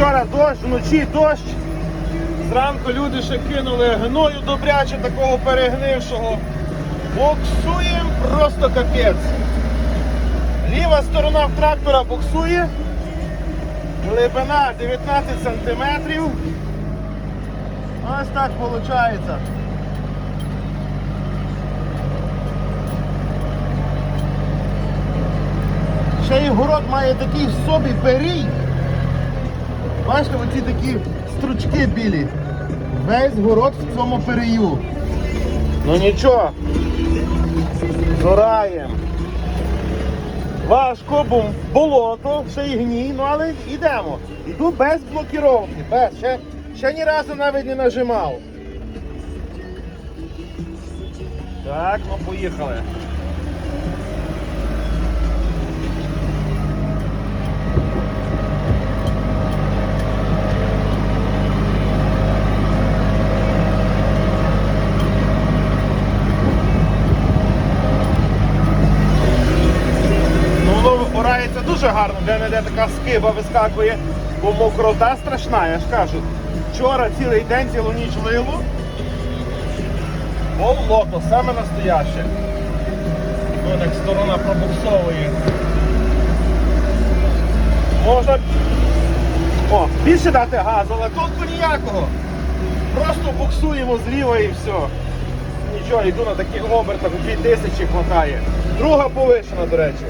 Вчора дощ, вночі дощ. Зранку люди ще кинули гною добряче такого перегнившого. Боксуємо просто капець. Ліва сторона в трактора буксує. Глибина 19 сантиметрів. Ось так виходить. Ще й город має такий в собі перій. Бачите, оці такі стручки білі. Весь город в цьому перію. Ну нічого. Зораємо. Важко, бо болото, ще й гній, ну але йдемо. Йду без блокіровки, без. Ще, ще ні разу навіть не нажимав. Так, ну поїхали. Дуже гарно, де не де така скиба вискакує, бо мокрота страшна, я ж кажу. Вчора цілий день, цілу ніч лило. Болото, саме настояще. Ну, так сторона пробуксовує. Можна О, більше дати газу, але толку ніякого. Просто буксуємо зліва і все. Нічого, йду на таких обертах, 2000 хватає. Друга повишена, до речі.